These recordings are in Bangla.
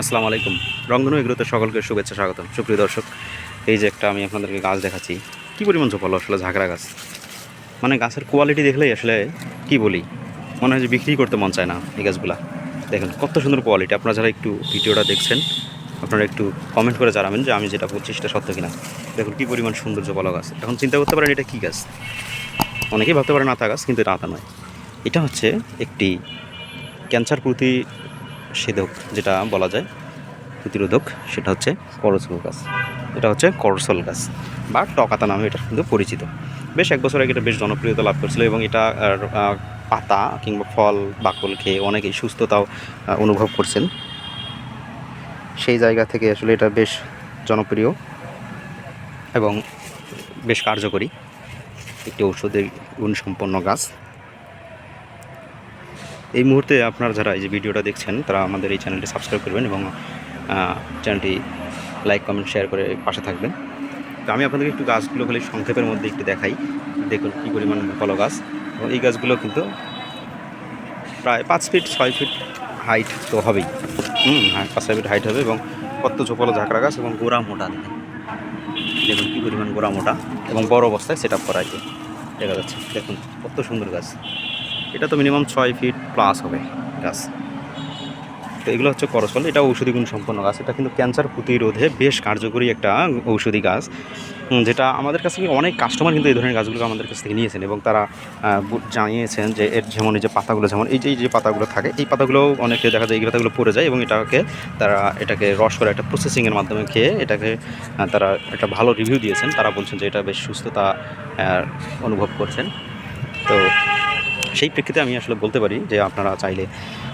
আসসালামু আলাইকুম। রংধনু এগুলোতে সকলকে শুভেচ্ছা স্বাগতম। সুপ্রিয় দর্শক, এই যে একটা আমি আপনাদেরকে গাছ দেখাচ্ছি, কী পরিমাণ চপালো আসলে ঝাঁকড়া গাছ? মানে গাছের কোয়ালিটি দেখলেই আসলে কি বলি? মনে হয় যে বিক্রি করতে মন চায় না এই গাছগুলা। দেখেন, কত সুন্দর কোয়ালিটি আপনারা যারা একটু ভিডিওটা দেখছেন, আপনারা একটু কমেন্ট করে জানাবেন যে আমি যেটা বলছি সেটা সত্য কিনা। দেখুন, কী পরিমাণ সুন্দর চপালো গাছ। এখন চিন্তা করতে পারেন, এটা কী গাছ? অনেকেই ভাবতে পারেন, আতা গাছ, কিন্তু এটা আতা নয়। এটা হচ্ছে একটি ক্যান্সার প্রতিষেধক যেটা বলা যায়, প্রতিরোধক, সেটা হচ্ছে করসল গাছ। এটা হচ্ছে করসল গাছ, বা টকাতা নামে এটা কিন্তু পরিচিত। বেশ এক বছর আগে এটা বেশ জনপ্রিয়তা লাভ করেছিল এবং এটা পাতা কিংবা ফল, বাকল খেয়ে অনেকেই সুস্থতাও অনুভব করছেন। সেই জায়গা থেকে আসলে এটা বেশ জনপ্রিয় এবং বেশ কার্যকরী একটি ঔষধের গুণসম্পন্ন গাছ। এই মুহূর্তে আপনারা যারা এই যে ভিডিওটা দেখছেন, তারা আমাদের এই চ্যানেলটি সাবস্ক্রাইব করবেন এবং চ্যানেলটি লাইক কমেন্ট শেয়ার করে পাশে থাকবেন। তো আমি আপনাদেরকে একটু গাছগুলো খালি সংক্ষেপের মধ্যে একটু দেখাই। দেখুন কী পরিমাণ ফলো গাছ। এবং এই গাছগুলো কিন্তু প্রায় পাঁচ ফিট ছয় ফিট হাইট তো হবেই। হুম হ্যাঁ পাঁচ, ছয় ফিট হাইট হবে এবং কত ঝোপালো ঝাঁকড়া গাছ এবং গোড়া মোটা দেখেন। দেখুন কী পরিমাণ গোড়া মোটা এবং বড় অবস্থায় সেট আপ করা আছে। দেখা যাচ্ছে, দেখুন কত সুন্দর গাছ। এটা তো মিনিমাম ছয় ফিট প্লাস হবে গাছ তো এগুলো হচ্ছে করসল এটা ঔষধি গুণ সম্পন্ন গাছ, এটা কিন্তু ক্যান্সার প্রতিরোধে বেশ কার্যকরী একটা ঔষধি গাছ। যেটা আমাদের কাছ থেকে অনেক কাস্টমার কিন্তু এই ধরনের গাছগুলো আমাদের কাছ থেকে নিয়েছেন এবং তারা জানিয়েছেন যে এর যেমন এই যে পাতাগুলো, যেমন এই যে যে পাতাগুলো থাকে, এই পাতাগুলোও অনেকে দেখা যায় এই পাতাগুলো পড়ে যায় এবং এটাকে তারা, এটাকে রস করে একটা প্রসেসিংয়ের মাধ্যমে খেয়ে এটাকে তারা একটা ভালো রিভিউ দিয়েছেন। তারা বলছেন যে এটা বেশ সুস্থতা অনুভব করছেন। তো সেই প্রেক্ষিতে আমি আসলে বলতে পারি যে আপনারা চাইলে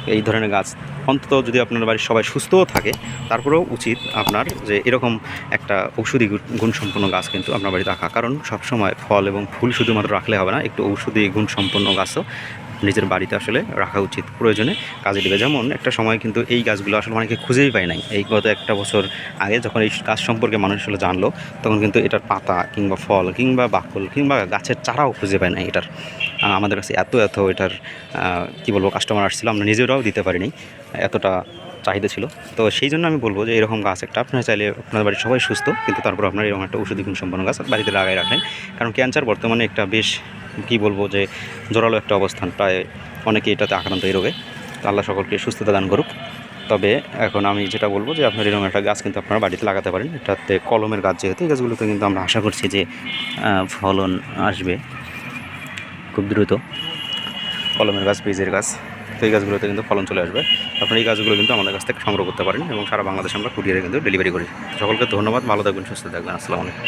এই ধরনের গাছ অন্তত যদি আপনার বাড়ির সবাই সুস্থও থাকে, তারপরেও উচিত আপনার যে এরকম একটা ঔষধি গুণ- গুণসম্পন্ন গাছ কিন্তু আপনার বাড়িতে রাখা। কারণ সবসময় ফল এবং ফুল শুধুমাত্র রাখলে হবে না, একটু ঔষধি গুণসম্পন্ন গাছও নিজের বাড়িতে আসলে রাখা উচিত প্রয়োজনে। কাজে দেবে যেমন একটা সময় কিন্তু এই গাছগুলো আসলে অনেকে খুঁজেই পায় নাই। এই গত একটা বছর আগে যখন এই গাছ সম্পর্কে মানুষ আসলে জানলো, তখন কিন্তু এটার পাতা কিংবা ফল কিংবা বাকল কিংবা গাছের চারাও খুঁজে পায় না এটার। আমাদের কাছে এত এত এটার কী বলব কাস্টমার আসছিল, আমরা নিজেরাও দিতে পারিনি। এতটা চাহিদা ছিল। তো সেই জন্য আমি বলব যে এরকম গাছ একটা, আপনারা চাইলে আপনার বাড়ির সবাই সুস্থ, কিন্তু তারপর আপনার এরকম একটা ওষুধি গুণ সম্পন্ন গাছ বাড়িতে লাগাই রাখেন। কারণ ক্যান্সার বর্তমানে একটা বেশ কী বলব যে জোরালো একটা অবস্থান, প্রায় অনেকে এটাতে আক্রান্ত এই রোগে। তো আল্লাহ সকলকে সুস্থতা দান করুক। তবে এখন আমি যেটা বলব যে আপনার এরকম একটা গাছ কিন্তু আপনারা বাড়িতে লাগাতে পারেন। এটাতে কলমের গাছ যেহেতু, এই গাছগুলোতে কিন্তু আমরা আশা করছি যে ফলন আসবে খুব দ্রুত। কলমের গাছ, বীজের গাছ, তো এই গাছগুলোতে কিন্তু ফলন চলে আসবে। আপনারা এই গাছগুলো কিন্তু আমাদের কাছ থেকে সংগ্রহ করতে পারেন এবং সারা বাংলাদেশে আমরা কুরিয়ারে কিন্তু ডেলিভারি করি। সকলকে ধন্যবাদ, ভালো থাকবেন, সুস্থ থাকবেন, আসসালামু আলাইকুম।